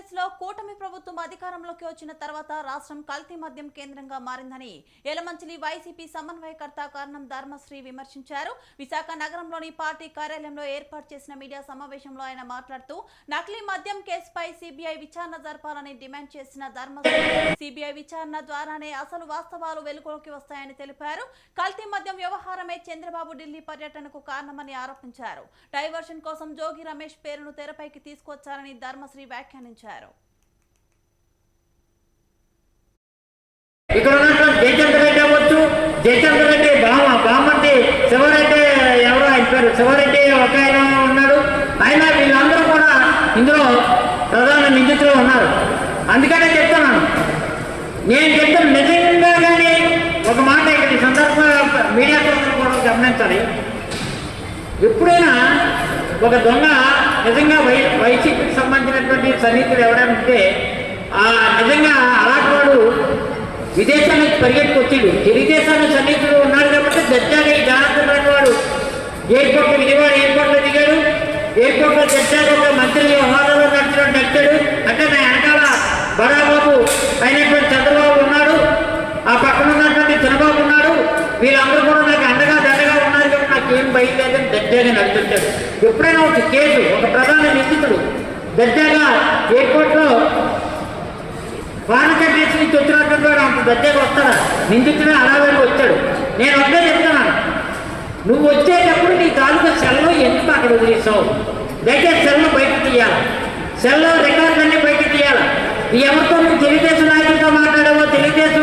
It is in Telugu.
ఆంధ్రప్రదేశ్లో కూటమి ప్రభుత్వం అధికారంలోకి వచ్చిన తర్వాత రాష్ట్రం కల్తీ మద్యం కేంద్రంగా మారిందని ఎలమంచిలి వైసీపీ సమన్వయకర్త కారణం ధర్మశ్రీ విమర్శించారు. విశాఖ నగరంలోని పార్టీ కార్యాలయంలో ఏర్పాటు చేసిన మీడియా సమావేశంలో ఆయన మాట్లాడుతూ నకిలీ మద్యం కేసుపై సిబిఐ విచారణ జరపాలని డిమాండ్ చేసిన ధర్మశ్రీ సిబిఐ విచారణ ద్వారానే అసలు వాస్తవాలు వెలుగులోకి వస్తాయని తెలిపారు. కల్తీ మద్యం వ్యవహారమే చంద్రబాబు ఢిల్లీ పర్యటనకు కారణమని ఆరోపించారు. డైవర్షన్ కోసం జోగి రమేష్ పేరును తెరపైకి తీసుకొచ్చారని ధర్మశ్రీ వ్యాఖ్యానించారు. ఇక్కడ ఉన్నటువంటి జయచంద్ర రెడ్డి అవ్వచ్చు జయచంద్ర రెడ్డి బామ బామంటి శివరెడ్డి ఎవరో ఆయన శివరెడ్డి ఒక ఆయన ఉన్నాడు. ఆయన వీళ్ళందరూ కూడా ఇందులో ప్రధాన నిందితులు ఉన్నారు. అందుకనే చెప్తున్నాను. నేను చెప్తాను నిజంగా కానీ ఒక మాట ఇక్కడ ఈ సందర్భంగా మీడియా కూడా గమనించాలి. ఎప్పుడైనా ఒక దొంగ నిజంగా వై వైసీపీకి సంబంధించినటువంటి సన్నిహితుడు ఎవడైనా ఉంటే ఆ నిజంగా అలాంటి వాడు విదేశానికి పరిగెట్టుకొచ్చాడు తెలుగుదేశానికి సన్నిహితుడు ఉన్నాడు కాబట్టి దర్జాగా ఈ జాగ్రత్త వాడు ఎయిర్పోర్ట్ విజయవాడ ఎయిర్పోర్ట్లో దిగాడు. ఎయిర్పోర్ట్లో దర్జాగా ఒక మంత్రి హోదాలో నడిచినట్టు నచ్చాడు అంటే నా వెనకాల బడాబాబు అయినటువంటి చంద్రబాబు ఉన్నాడు. ఆ పక్కన ఉన్నటువంటి చంద్రబాబు ఉన్నాడు. వీళ్ళందరూ కూడా నాకు అండగా దండగా ఉన్నారు కాబట్టి నాకు ఏం భయం దర్జాగా నడుతుంటాడు ఎప్పుడైనా ఒక కేసు ఒక ప్రధాన నిందితుడు దర్జాగా ఎయిర్పోర్ట్లో వానకట్టేసి నుంచి వచ్చినటువంటి వాడు అంత దర్జాగా వస్తాడా? నిందితుడే అలాగే వచ్చాడు. నేను ఒకటే చెప్తున్నాను. నువ్వు వచ్చేటప్పుడు నీ తాలూకా సెల్లో ఎందుకు అక్కడ వదిలేసావు? దయచేసి సెల్లో బయట తీయాలి? సెల్లో రికార్డులన్నీ బయట తీయాలి? ఎవరితో నువ్వు తెలియజేసిన